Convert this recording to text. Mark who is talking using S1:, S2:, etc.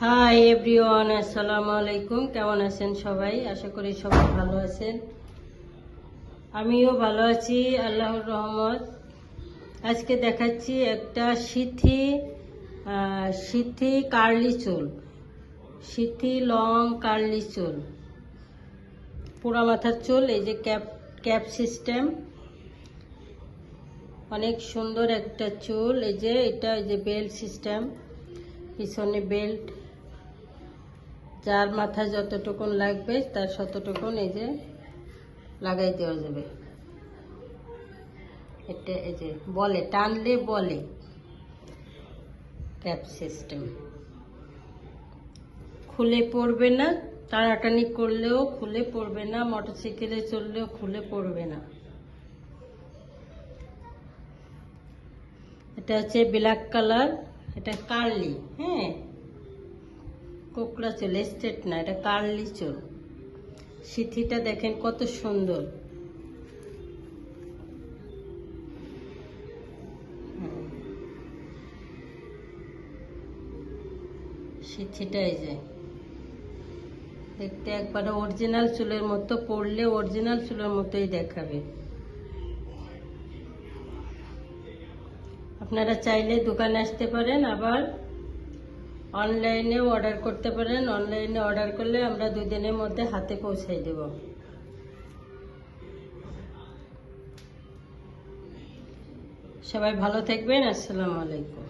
S1: Hi everyone আসসালামু আলাইকুম কেমন আছেন সবাই? আশা করি সবাই ভালো আছেন। আমিও ভালো আছি। আল্লাহর রহমত। আজকে দেখাচ্ছি একটা সিথি সিথি কার্লি চুল। সিথি লং কার্লি চুল। পোড়া মাথার চুল, এই যে ক্যাপ ক্যাপ সিস্টেম। অনেক সুন্দর একটা চুল। এই যে, এটা এই যে বেল্ট সিস্টেম। পিছনে বেল্ট। যার মাথায় যতটুকুন লাগবে, তার ততটুকুন এই যে লাগাই দেওয়া যাবে। এটা এই যে বলে, টানলে বলে ক্যাপ সিস্টেম। খুলে পড়বে না, টানাটানি করলেও খুলে পড়বে না, মোটরসাইকেলে চললেও খুলে পড়বে না। এটা হচ্ছে ব্ল্যাক কালার, এটা কার্লি হ্যাঁ। কোকড়া চুল স্ট্রেট না, এটা কার্লি চুল সিথিটা দেখেন কত সুন্দর। হুম। সিথিটা এই যে। দেখতে একবারে অরিজিনাল চুলের মতো, পরলে অরিজিনাল চুলের মতোই দেখাবে। আপনারা চাইলে দোকানে আসতে পারেন আবার। অনলাইনেও অর্ডার করতে পারেন। অনলাইনে অর্ডার করলে আমরা দুদিনের মধ্যে হাতে পৌঁছাই দেব। সবাই ভালো থাকবেন। আসসালামু আলাইকুম।